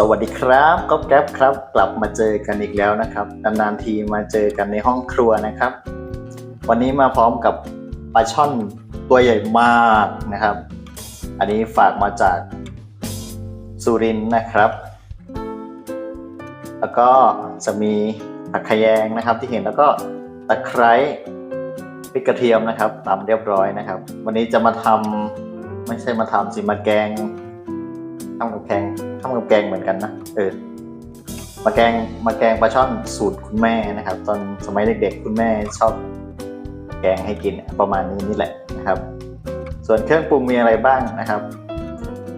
สวัสดีครับก๊อฟแก๊ปครับ กลับมาเจอกันอีกแล้วนะครับนานๆทีมาเจอกันในห้องครัวนะครับ วันนี้มาพร้อมกับปลาช่อนตัวใหญ่มากนะครับ อันนี้ฝากมาจากสุรินนะครับ แล้วก็จะมีผักขยงนะครับที่เห็นแล้วก็ตะไคร้พริกกระเทียมนะครับตามเรียบร้อยนะครับ วันนี้จะมาทำไม่ใช่มาทำสิมาแกงทำกับแกง ทำกับแกงเหมือนกันนะเออมาแกงมาแกงปลาช่อนสูตรคุณแม่นะครับ ตอนสมัยเด็กๆ คุณแม่ชอบแกงให้กินประมาณนี้นี่แหละนะครับ ส่วนเครื่องปรุงมีอะไรบ้างนะครับ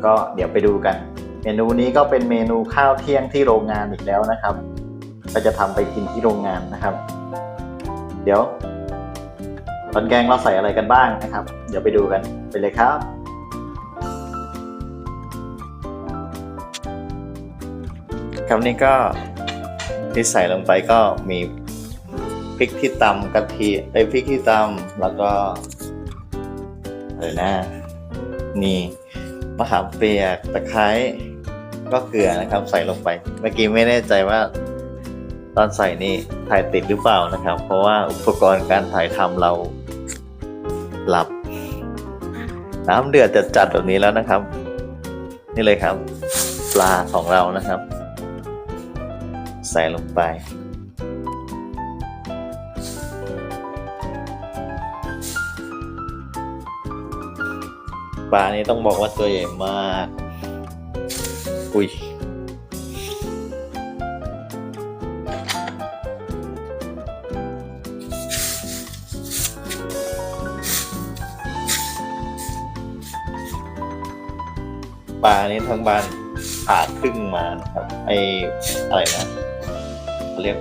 ก็เดี๋ยวไปดูกัน เมนูนี้ก็เป็นเมนูข้าวเที่ยงที่โรงงานอีกแล้วนะครับ ก็จะทำไปกินที่โรงงานนะครับ เดี๋ยวตอนแกงเราใส่อะไรกันบ้างนะครับ เดี๋ยวไปดูกันไปเลยครับ ครับนี่ก็ที่ใส่ลงไปก็มีพริกที่ตำกะทิไอยพริกที่ตำแล้วก็อะไรนะนี่มะขามเปียกตะไคร้ก็เกลือนะครับ ใส่ลงไป เมื่อกี้ไม่แน่ใจว่า ตอนใส่นี่ถ่ายติดหรือเปล่านะครับ เพราะว่าอุปกรณ์การถ่ายทำเราหลับ น้ำเดือดจะจัดแบบนี้แล้วนะครับ นี่เลยครับ ปลาของเรานะครับ ใส่ลงไป ปลานี้ต้องบอกว่าตัวใหญ่มาก อุ้ยปลานี้ทั้งบ้านผ่าครึ่งมานะครับไออะไรนะ เขาเรียก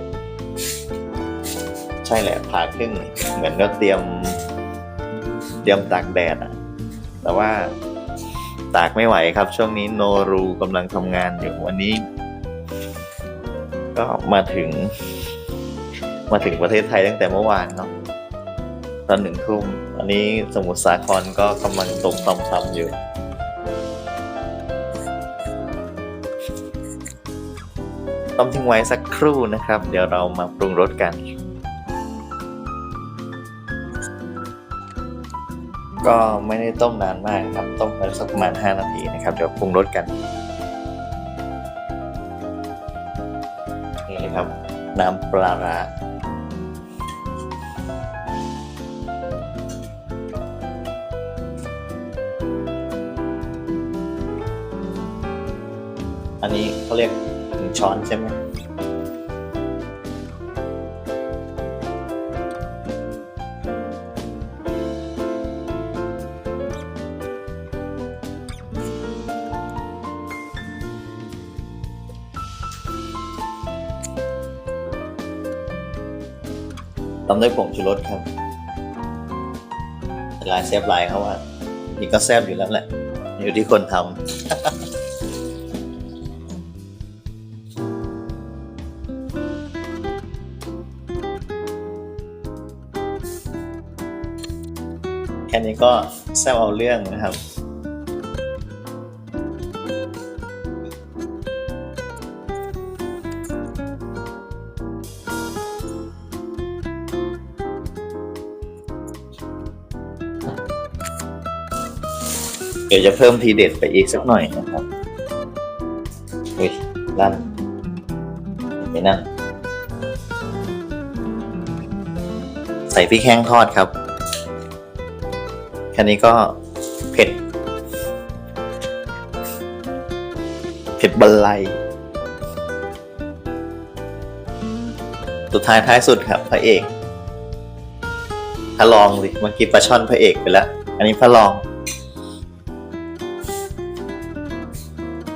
ใช่แหละผ่าครึ่งเหมือนก็เตรียม เตรียมตากแดดอะ แต่ว่าตากไม่ไหวครับ ช่วงนี้โนรูกำลังทำงานอยู่วันนี้ ก็มาถึง มาถึงประเทศไทยตั้งแต่เมื่อวานเนาะตอนหนึ่งทุ่มอันนี้สมุทรสาครก็กำลังตกต่ำๆอยู่ ต้มทิ้งไว้สักครู่นะครับ เดี๋ยวเรามาปรุงรสกัน ก็ไม่ได้ต้มนานมากครับ ต้มไปสักประมาณ 5 นาทีนะครับ เดี๋ยวปรุงรสกัน นี่ครับ น้ำปลาร้าอันนี้เขาเรียก งช้อนใช่ไหมตำด้วยผงชูรสครับลายแซบลายเขาว่านี่ก็แซบอยู่แล้วแหละ อยู่ที่คนทำ แค่นี้ก็แซวเอาเรื่องนะครับ เดี๋ยวจะเพิ่มทีเด็ดไปอีกสักหน่อยนะครับอุ้ยลั่นไปนั่นใส่พริกแห้งทอดครับ ค่นี้ก็เผ็ด เผ็ดบรรลัยสุดท้ายท้ายสุดครับ พระเอกพระรองสิเมื่อกี้ปลาช่อนพระเอกไปแล้ว อันนี้พระรอง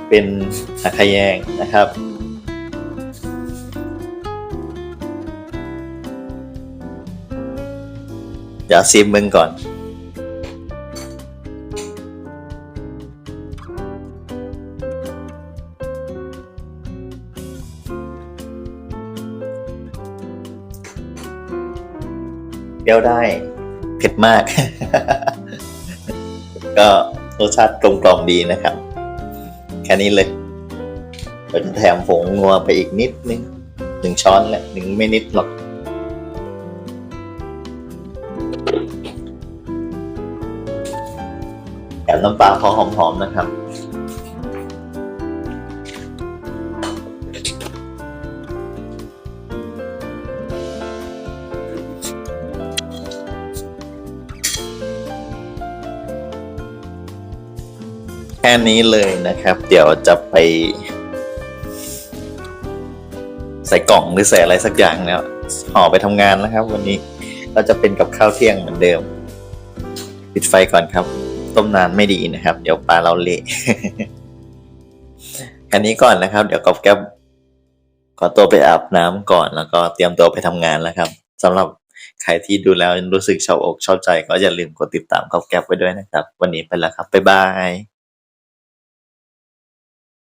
เป็นผักขยงนะครับเดี๋ยวซิมมึงก่อน เปรี้ยวได้ เผ็ดมาก ก็รสชาติกลมกล่อมดีนะครับ แค่นี้เลยเราจะแถมผงนัวไปอีกนิดนึงหนึ่งช้อนแหละหนึ่งไม่นิดหรอกแถมน้ำปลาพอหอมๆนะครับ ค่นี้เลยนะครับ เดี๋ยวจะไป ใส่กล่องหรือใส่อะไรสักอย่างแล้วห่อไปทำงานแล้วครับ วันนี้เราจะเป็นกับข้าวเที่ยงเหมือนเดิม ปิดไฟก่อนครับ ต้มนานไม่ดีนะครับ เดี๋ยวปลาเราเละแค่นี้ก่อนนะครับ เดี๋ยวกอบแก๊บขอตัวไปอาบน้ำก่อนแล้วก็เตรียมตัวไปทำงานแล้วครับสำหรับใครที่ดูแล้วรู้สึกชอบอกชอบใจ ก็อย่าลืมกดติดตามกอบแก๊บไว้ด้วยนะครับ วันนี้ไปแล้วครับบ๊ายบาย